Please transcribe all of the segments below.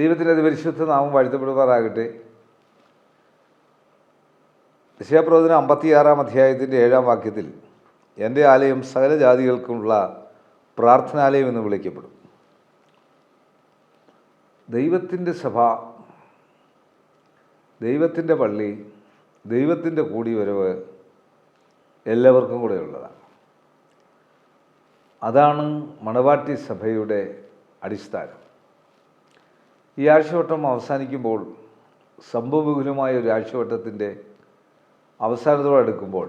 ദൈവത്തിന്റെ അതിപരിശുദ്ധ നാമം വാഴ്ത്തപ്പെടുമാറാകട്ടെ. ഋഷിയപ്രവചനം അമ്പത്തിയാറാം അധ്യായത്തിന്റെ ഏഴാം വാക്യത്തിൽ എന്റെ ആലയം സകല ജാതികൾക്കുമുള്ള പ്രാർത്ഥനാലയം എന്ന് വിളിക്കപ്പെടും. ദൈവത്തിന്റെ സഭ ദൈവത്തിന്റെ പള്ളി ദൈവത്തിന്റെ കൂടിവരവ് എല്ലാവർക്കും കൂടെ ഉള്ളതാണ്. അതാണ് മണവാട്ടി സഭയുടെ അടിസ്ഥാനം. ഈ ആഴ്ചവട്ടം അവസാനിക്കുമ്പോൾ സംഭവബഹുലമായ ഒരു ആഴ്ചവട്ടത്തിന്റെ അവസാനത്തോടെ എടുക്കുമ്പോൾ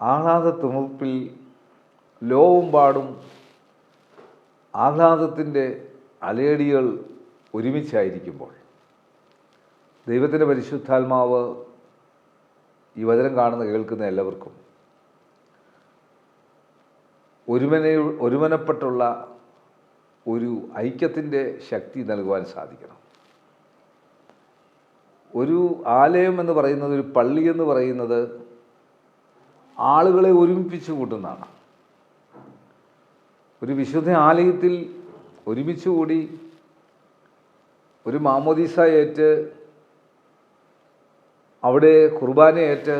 ആഹ്ലാദ തുമുപ്പിൽ ലോവും പാടും ആഹ്ലാദത്തിന്റെ അലയടികൾ ഒരുമിച്ചായിരിക്കുമ്പോൾ ദൈവത്തിന്റെ പരിശുദ്ധാത്മാവ് ഈ വചനം കാണുന്ന കേൾക്കുന്ന എല്ലാവർക്കും ഒരുമന ഒരുമനപ്പെട്ടുള്ള ഒരു ഐക്യത്തിന്റെ ശക്തി നൽകുവാൻ സാധിക്കണം. ഒരു ആലയം എന്ന് പറയുന്നത് ഒരു പള്ളി എന്ന് പറയുന്നത് ആളുകളെ ഒരുമിപ്പിച്ച് കൂട്ടുന്നതാണ്. ഒരു വിശുദ്ധ ആലയത്തിൽ ഒരുമിച്ച് കൂടി ഒരു മാമോദീസ ഏറ്റ് അവിടെ കുർബാനയേറ്റ്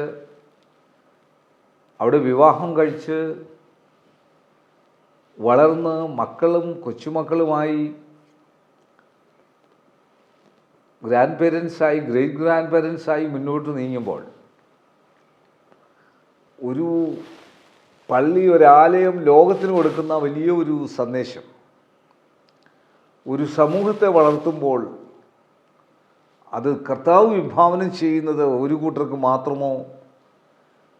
അവിടെ വിവാഹം കഴിച്ച് വളർന്ന് മക്കളും കൊച്ചുമക്കളുമായി ഗ്രാൻഡ് പേരൻസായി ഗ്രേറ്റ് ഗ്രാൻഡ് പേരൻസായി മുന്നോട്ട് നീങ്ങുമ്പോൾ ഒരു പള്ളി ഒരാലയം ലോകത്തിന് കൊടുക്കുന്ന വലിയ ഒരു സന്ദേശം. ഒരു സമൂഹത്തെ വളർത്തുമ്പോൾ അത് കർത്താവ് വിഭാവനം ചെയ്യുന്നത് ഒരു കൂട്ടർക്ക് മാത്രമോ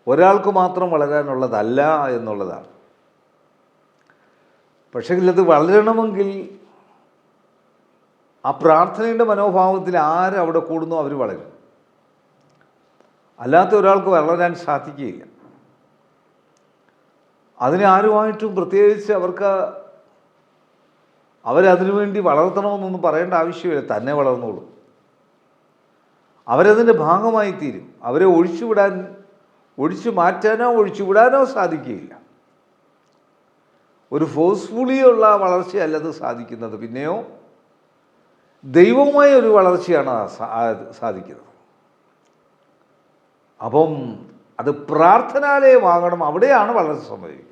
ഒരാൾക്ക് മാത്രം വളരാനുള്ളതല്ല എന്നുള്ളതാണ്. പക്ഷേ അത് വളരണമെങ്കിൽ ആ പ്രാർത്ഥനയുടെ മനോഭാവത്തിൽ ആരവിടെ കൂടുന്നോ അവർ വളരും. അല്ലാത്ത ഒരാൾക്ക് വളരാൻ സാധിക്കുകയില്ല. അതിനെ ആരുമായിട്ടും പ്രത്യേകിച്ച് അവർക്ക് അവരതിനു വേണ്ടി വളർത്തണമെന്നൊന്നും പറയേണ്ട ആവശ്യമില്ല. തന്നെ വളർന്നോളൂ. അവരതിന്റെ ഭാഗമായി തീരും അവരെ ഒഴിച്ചുവിടാൻ ഒഴിച്ചു മാറ്റാനോ ഒഴിച്ചുവിടാനോ സാധിക്കുകയില്ല. ഒരു ഫോഴ്സ്ഫുള്ളിയുള്ള വളർച്ചയല്ലത് സാധിക്കുന്നത്. പിന്നെയോ ദൈവമായ ഒരു വളർച്ചയാണ് സാധിക്കുന്നത്. അപ്പം അത് പ്രാർത്ഥനാലയമാകണം അവിടെയാണ് വളർച്ച സംഭവിക്കുന്നത്.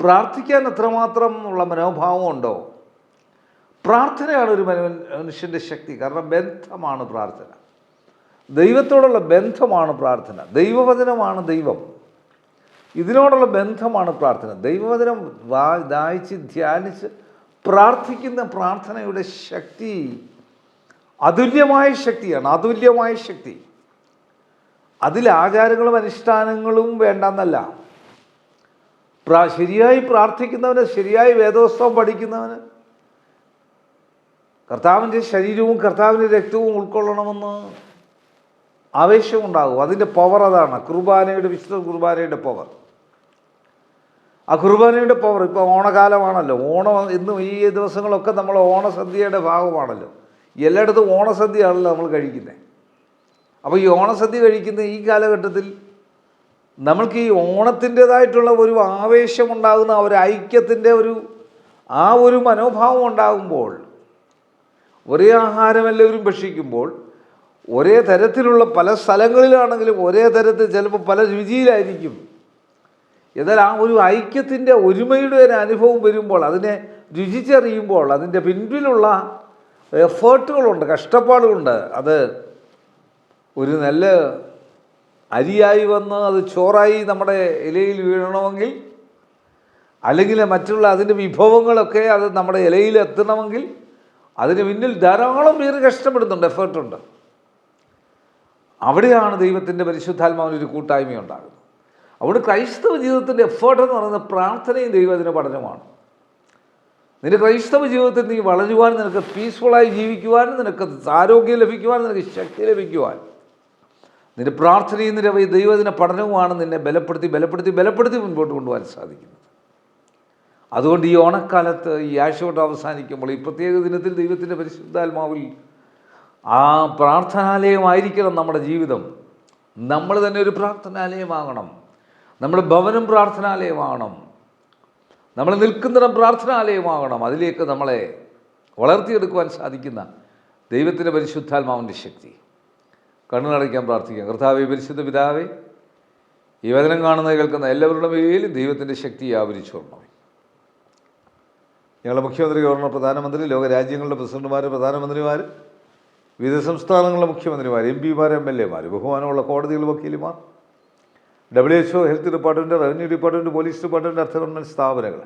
പ്രാർത്ഥിക്കാൻ എത്രമാത്രം ഉള്ള മനോഭാവം ഉണ്ടോ? പ്രാർത്ഥനയാണ് ഒരു മനു- മനുഷ്യന്റെ ശക്തി. കാരണം ബന്ധമാണ് പ്രാർത്ഥന. ദൈവത്തോടുള്ള ബന്ധമാണ് പ്രാർത്ഥന. ദൈവവചനമാണ് ദൈവം. ഇതിനോടുള്ള ബന്ധമാണ് പ്രാർത്ഥന. ദൈവവചനം വാ ദായിച്ച് ധ്യാനിച്ച് പ്രാർത്ഥിക്കുന്ന പ്രാർത്ഥനയുടെ ശക്തി അതുല്യമായ ശക്തിയാണ് അതുല്യമായ ശക്തി. അതിൽ ആചാരങ്ങളും അനുഷ്ഠാനങ്ങളും വേണ്ടെന്നല്ല. പ്രാ ശരിയായി പ്രാർത്ഥിക്കുന്നവന് ശരിയായി വേദോത്സവം പഠിക്കുന്നവന് കർത്താവിന്റെ ശരീരവും കർത്താവിന്റെ രക്തവും ഉൾക്കൊള്ളണമെന്ന് ആവേശമുണ്ടാകും. അതിന്റെ പവർ അതാണ്. കുർബാനയുടെ വിശുദ്ധ കുർബാനയുടെ പവർ ആ കുർബാനയുടെ പവർ ഇപ്പോൾ ഓണകാലമാണല്ലോ. ഓണം ഇന്നും ഈ ദിവസങ്ങളൊക്കെ നമ്മൾ ഓണസദ്യയുടെ ഭാഗമാണല്ലോ. എല്ലായിടത്തും ഓണസദ്യയാണല്ലോ നമ്മൾ കഴിക്കുന്നത് അപ്പോൾ ഈ ഓണസദ്യ കഴിക്കുന്ന ഈ കാലഘട്ടത്തിൽ നമ്മൾക്ക് ഈ ഓണത്തിന്റെതായിട്ടുള്ള ഒരു ആവേശമുണ്ടാകുന്ന ഒരു ഐക്യത്തിന്റെ ഒരു ആ ഒരു മനോഭാവം ഉണ്ടാകുമ്പോൾ ഒരേ ആഹാരം എല്ലാവരും ഭക്ഷിക്കുമ്പോൾ ഒരേ തരത്തിലുള്ള പല സ്ഥലങ്ങളിലാണെങ്കിലും ഒരേ തരത്തിൽ ചിലപ്പോൾ പല രുചിയിലായിരിക്കും എന്നാൽ ആ ഒരു ഐക്യത്തിന്റെ ഒരുമയുടെ ഒരു അനുഭവം വരുമ്പോൾ അതിനെ രുചിച്ചറിയുമ്പോൾ അതിന്റെ പിൻപിലുള്ള എഫേർട്ടുകളുണ്ട് കഷ്ടപ്പാടുകളുണ്ട്. അത് ഒരു നല്ല അരിയായി വന്ന് അത് ചോറായി നമ്മുടെ ഇലയിൽ വീഴണമെങ്കിൽ അല്ലെങ്കിൽ മറ്റുള്ള അതിന്റെ വിഭവങ്ങളൊക്കെ അത് നമ്മുടെ ഇലയിൽ എത്തണമെങ്കിൽ അതിന് പിന്നിൽ ധാരാളം പേര് കഷ്ടപ്പെടുന്നുണ്ട് എഫേർട്ടുണ്ട്. അവിടെയാണ് ദൈവത്തിന്റെ പരിശുദ്ധാത്മാവിനൊരു കൂട്ടായ്മ ഉണ്ടാകുന്നത് അതുകൊണ്ട് ക്രൈസ്തവ ജീവിതത്തിന്റെ എഫേർട്ട് എന്ന് പറയുന്നത് പ്രാർത്ഥനയും ദൈവത്തിന്റെ പഠനമാണ് നിന്റെ ക്രൈസ്തവ ജീവിതത്തിൽ നീ വളരുവാൻ നിനക്ക് പീസ്ഫുള്ളായി ജീവിക്കുവാനും നിനക്ക് ആരോഗ്യം ലഭിക്കുവാനും നിനക്ക് ശക്തി ലഭിക്കുവാൻ. നിന്റെ പ്രാർത്ഥനയും നിന്റെ ദൈവത്തിന്റെ പഠനവുമാണ് നിന്നെ ബലപ്പെടുത്തി ബലപ്പെടുത്തി ബലപ്പെടുത്തി മുൻപോട്ട് കൊണ്ടുപോകാൻ സാധിക്കുന്നത്. അതുകൊണ്ട് ഈ ഓണക്കാലത്ത് ഈ ആഴ്ചവട്ടം അവസാനിക്കുമ്പോൾ ഈ പ്രത്യേക ദിനത്തിൽ ദൈവത്തിന്റെ പരിശുദ്ധാത്മാവിൽ ആ പ്രാർത്ഥനാലയമായിരിക്കണം നമ്മുടെ ജീവിതം. നമ്മൾ തന്നെ ഒരു പ്രാർത്ഥനാലയമാകണം. നമ്മുടെ ഭവനം പ്രാർത്ഥനാലയമാകണം. നമ്മൾ നിൽക്കുന്നിടം പ്രാർത്ഥനാലയമാകണം. അതിലേക്ക് നമ്മളെ വളർത്തിയെടുക്കുവാൻ സാധിക്കുന്ന ദൈവത്തിന്റെ പരിശുദ്ധാത്മാവിന്റെ ശക്തി. കണ്ണുനടയ്ക്കാൻ പ്രാർത്ഥിക്കാം. കർത്താവെ പരിശുദ്ധ പിതാവേ ഈ വചനം കാണുന്ന കേൾക്കുന്ന എല്ലാവരുടെ മേലും ദൈവത്തിന്റെ ശക്തി ആവരിച്ചു കൊള്ളണമേ ഞങ്ങളുടെ മുഖ്യമന്ത്രി ഗവർണർ പ്രധാനമന്ത്രി ലോകരാജ്യങ്ങളുടെ പ്രസിഡന്റുമാർ പ്രധാനമന്ത്രിമാർ വിവിധ സംസ്ഥാനങ്ങളിലെ മുഖ്യമന്ത്രിമാർ എം പിമാർ എം എൽ എമാർ ബഹുമാനമുള്ള കോടതികൾ വക്കീലുമാർ W H O health department revenue department police department അർത്ഥ ഗവൺമെന്റ് സ്ഥാപനങ്ങൾ.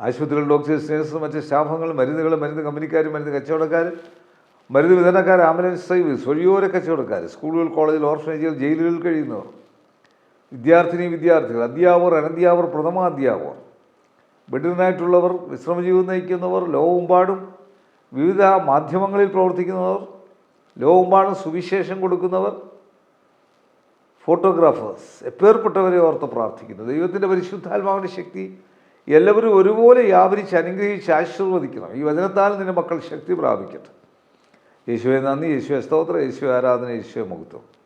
ആശുപത്രികൾ ഡോക്ടേഴ്സ് നേഴ്സ് മറ്റ് സ്റ്റാഫുകൾ മരുന്നുകൾ മരുന്ന് കമ്പനിക്കാർ മരുന്ന് കച്ചവടക്കാർ മരുന്ന് വിതരണക്കാർ ആംബുലൻസ് സർവീസ് വഴിയോര കച്ചവടക്കാർ സ്കൂളുകൾ കോളേജിൽ ഓർഫനേജുകൾ ജയിലുകളിൽ കഴിയുന്നവർ വിദ്യാർത്ഥിനി വിദ്യാർത്ഥികൾ അധ്യാപകർ അനധ്യാപകർ പ്രഥമാധ്യാപകർ ബെഡിനായിട്ടുള്ളവർ വിശ്രമജീവിതം നയിക്കുന്നവർ ലോകമെമ്പാടും വിവിധ മാധ്യമങ്ങളിൽ പ്രവർത്തിക്കുന്നവർ ലോകമെമ്പാടും സുവിശേഷം കൊടുക്കുന്നവർ ഫോട്ടോഗ്രാഫേഴ്സ് എപ്പേർപ്പെട്ടവരെ ഓർത്ത് പ്രാർത്ഥിക്കുന്നു. ദൈവത്തിന്റെ പരിശുദ്ധാത്മാവിന്റെ ശക്തി എല്ലാവരും ഒരുപോലെ വ്യാപരിച്ച് അനുഗ്രഹിച്ച് ആശീർവദിക്കണം. ഈ വചനത്താൽ നിന്റെ മക്കൾ ശക്തി പ്രാപിക്കട്ടെ. യേശുവെ നന്ദി. യേശുവെ സ്തോത്രം. യേശു ആരാധന. യേശുവെ മുഖത്വം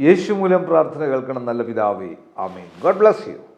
യേശു മൂലം പ്രാർത്ഥന കേൾക്കണം നല്ല പിതാവേ. ആമീൻ. God bless you.